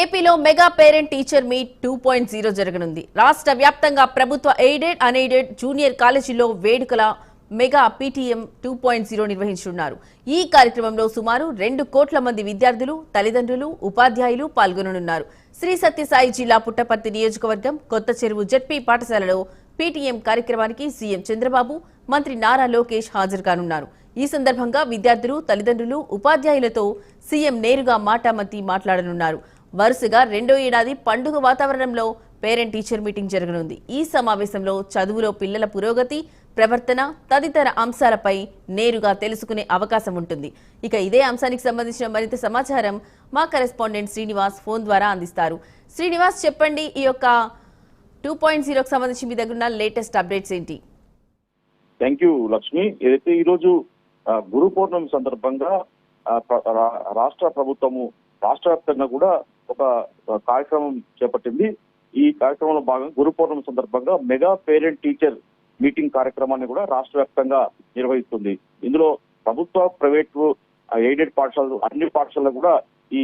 ఏపీలో mega parent teacher meet two point zero జరగనుంది. రాష్ట్ర వ్యాప్తంగా ప్రభుత్వ ఎయిడెడ్ అన్ఎయిడెడ్ జూనియర్ కాలేజీల్లో వేడుకల mega PTM two point zero నిర్వహించనున్నారు. ఈ కార్యక్రమంలో సుమారు రెండు కోట్ల మంది విద్యార్థులు తల్లిదండ్రులు ఉపాధ్యాయులు పాల్గొననున్నారు. శ్రీ సత్యసాయి జిల్లా పుట్టపర్తి నియోజకవర్గం కొత్త చెరువు జడ్పీ పాఠశాలలో పీటీఎం కార్యక్రమానికి సీఎం చంద్రబాబు మంత్రి నారా లోకేష్ హాజరు కానున్నారు. ఈ సందర్భంగా విద్యార్థులు తల్లిదండ్రులు ఉపాధ్యాయులతో సీఎం నేరుగా మాటామతి మాట్లాడనున్నారు. వరుసగా రెండో ఏడాది పండుగ వాతావరణంలో పేరెంట్ టీచర్ మీటింగ్ జరగనుంది. ఈ సమావేశంలో చదువులో పిల్లల పురోగతి ప్రవర్తన తదితర అంశాలపై నేరుగా తెలుసుకునే అవకాశం ఉంటుంది. ఇక ఇదే అంశానికి సంబంధించిన మరింత సమాచారం మా కరెస్పాండెంట్ శ్రీనివాస్ ఫోన్ ద్వారా అందిస్తారు. శ్రీనివాస్ చెప్పండి ఈ యొక్క టూ పాయింట్ జీరోకి సంబంధించి మీ దగ్గర ఉన్న లేటెస్ట్ అప్డేట్స్ ఏంటి? Thank you Lakshmi. ఏదైతే ఈరోజు గురు పౌర్ణమి సందర్భంగా రాష్ట్ర ప్రభుత్వము రాష్ట్ర వ్యాప్తంగా కూడా ఒక కార్యక్రమం చేపట్టింది. ఈ కార్యక్రమంలో భాగంగా గురు పౌర్ణమి సందర్భంగా మెగా పేరెంట్ టీచర్ మీటింగ్ కార్యక్రమాన్ని కూడా రాష్ట్ర వ్యాప్తంగా నిర్వహిస్తుంది. ఇందులో ప్రభుత్వ ప్రైవేటు ఎయిడెడ్ పాఠశాలలు అన్ని పాఠశాలలు కూడా ఈ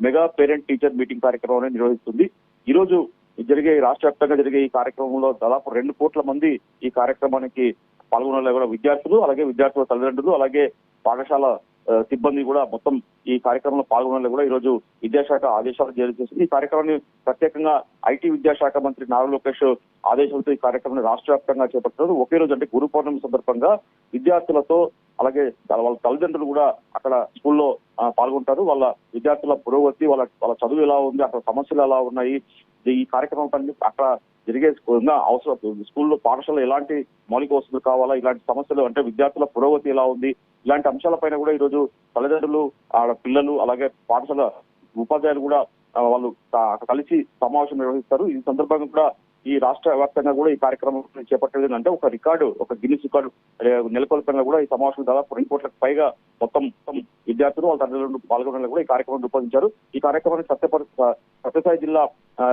మెగా పేరెంట్ టీచర్ మీటింగ్ కార్యక్రమాన్ని నిర్వహిస్తుంది. ఈ రోజు జరిగే ఈ రాష్ట్ర వ్యాప్తంగా జరిగే ఈ కార్యక్రమంలో దాదాపు రెండు కోట్ల మంది ఈ కార్యక్రమానికి పాల్గొనే కూడా విద్యార్థులు అలాగే విద్యార్థుల తల్లిదండ్రులు అలాగే పాఠశాల సిబ్బంది కూడా మొత్తం ఈ కార్యక్రమంలో పాల్గొనాలని కూడా ఈ రోజు విద్యాశాఖ ఆదేశాలు జారీ చేసింది. ఈ కార్యక్రమాన్ని ప్రత్యేకంగా ఐటీ విద్యాశాఖ మంత్రి నారా లోకేష్ ఆదేశాలతో ఈ కార్యక్రమాన్ని రాష్ట్ర వ్యాప్తంగా చేపట్టారు ఒకే రోజు అంటే గురు పౌర్ణమి సందర్భంగా విద్యార్థులతో అలాగే వాళ్ళ తల్లిదండ్రులు కూడా అక్కడ స్కూల్లో పాల్గొంటారు. వాళ్ళ విద్యార్థుల పురోగతి వాళ్ళ వాళ్ళ చదువు ఎలా ఉంది అక్కడ సమస్యలు ఎలా ఉన్నాయి ఈ కార్యక్రమం పని అక్కడ జరిగే అవసరం స్కూల్లో పాఠశాల ఎలాంటి మౌలిక వసతులు కావాలా ఇలాంటి సమస్యలు అంటే విద్యార్థుల పురోగతి ఎలా ఉంది ఇలాంటి అంశాలపైన కూడా ఈరోజు తల్లిదండ్రులు ఆడ పిల్లలు అలాగే పాఠశాల ఉపాధ్యాయులు కూడా వాళ్ళు కలిసి సమావేశం నిర్వహిస్తారు. ఈ సందర్భంగా కూడా ఈ రాష్ట్ర వ్యాప్తంగా కూడా ఈ కార్యక్రమం చేపట్టలేదు అంటే ఒక రికార్డు ఒక గిన్నిస్ రికార్డు నెలకొల్పంగా కూడా ఈ సమావేశం దాదాపు రెండు కోట్లకు పైగా మొత్తం మొత్తం విద్యార్థులు వాళ్ళ తల్లిదండ్రులు పాల్గొనడం కూడా ఈ కార్యక్రమం రూపొందించారు. ఈ కార్యక్రమాన్ని సత్యపరి సత్యసాయి జిల్లా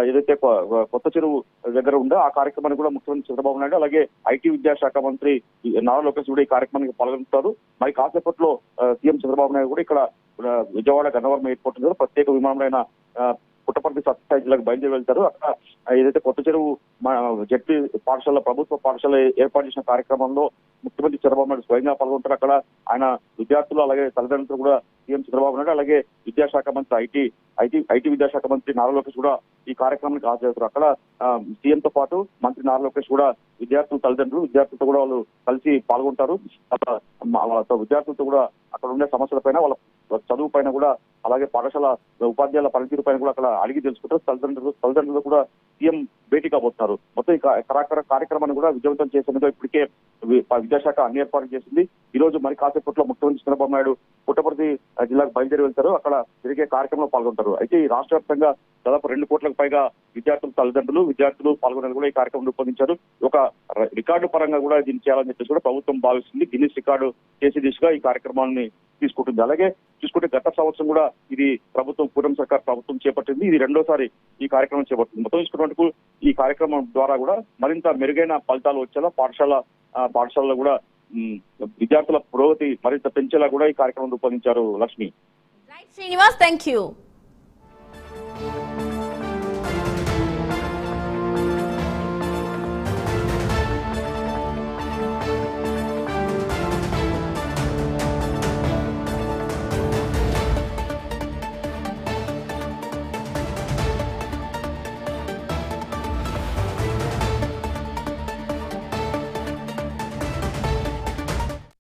ఏదైతే కొ- కొత్త చెరువు దగ్గర ఉందో ఆ కార్యక్రమాన్ని కూడా ముఖ్యమంత్రి చంద్రబాబు నాయుడు అలాగే ఐటీ విద్యాశాఖ మంత్రి నారా లోకేష్ కూడా ఈ కార్యక్రమానికి పాల్గొంటారు. మరి కాసేపట్లో సీఎం చంద్రబాబు నాయుడు కూడా ఇక్కడ విజయవాడ గన్నవరం ఎయిర్పోర్ట్ దగ్గర ప్రత్యేక విమానమైన పుట్టపర్తి సత్యసాయి జిల్లాకు బయలుదేరి వెళ్తారు. అక్కడ ఏదైతే కొత్త చెరువు మా జడ్పీ పాఠశాల ప్రభుత్వ పాఠశాల ఏర్పాటు చేసిన కార్యక్రమంలో ముఖ్యమంత్రి చంద్రబాబు నాయుడు స్వయంగా పాల్గొంటారు. అక్కడ ఆయన విద్యార్థులు అలాగే తల్లిదండ్రులు కూడా సీఎం చంద్రబాబు నాయుడు అలాగే విద్యాశాఖ మంత్రి ఐటీ ఐటీ ఐటీ విద్యాశాఖ మంత్రి నారా లోకేష్ కూడా ఈ కార్యక్రమానికి హాజరవుతారు. అక్కడ సీఎం తో పాటు మంత్రి నారా లోకేష్ కూడా విద్యార్థులు తల్లిదండ్రులు విద్యార్థులతో కూడా వాళ్ళు కలిసి పాల్గొంటారు. విద్యార్థులతో కూడా అక్కడ ఉండే సమస్యలపైన వాళ్ళ చదువు పైన కూడా అలాగే పాఠశాల ఉపాధ్యాయుల పనితీరు పైన కూడా అక్కడ అడిగి తెలుసుకుంటారు. తల్లిదండ్రులు తల్లిదండ్రులు కూడా సీఎం భేటీ కాబోతున్నారు. మొత్తం ఈ కరాకర కార్యక్రమాన్ని కూడా విజయవంతం చేసేందుకు ఇప్పటికే విద్యాశాఖ అన్ని ఏర్పాట్లు చేసింది. ఈ రోజు మరి కాసేపట్లో ముఖ్యమంత్రి చంద్రబాబు నాయుడు పుట్టపర్తి జిల్లాకు బయలుదేరి వెళ్తారు. అక్కడ జరిగే కార్యక్రమంలో పాల్గొంటారు. అయితే ఈ రాష్ట్ర వ్యాప్తంగా దాదాపు రెండు కోట్లకు పైగా విద్యార్థులు తల్లిదండ్రులు విద్యార్థులు పాల్గొనేందుకు కూడా ఈ కార్యక్రమం రూపొందించారు. ఒక రికార్డు పరంగా కూడా దీన్ని చేయాలని చెప్పేసి కూడా ప్రభుత్వం భావిస్తుంది. గిన్నిస్ రికార్డు చేసే దిశగా ఈ కార్యక్రమాన్ని తీసుకుంటుంది. అలాగే చూసుకుంటే గత సంవత్సరం కూడా ఇది ప్రభుత్వం పూర్వం సర్కార్ ప్రభుత్వం చేపట్టింది. ఇది రెండోసారి ఈ కార్యక్రమం చేపట్టింది మొత్తం చూసుకున్నట్టు ఈ కార్యక్రమం ద్వారా కూడా మరింత మెరుగైన ఫలితాలు వచ్చేలా పాఠశాల పాఠశాలలో కూడా విద్యార్థుల పురోగతి మరింత పెంచేలా కూడా ఈ కార్యక్రమం రూపొందించారు లక్ష్మి. Srinivas thank you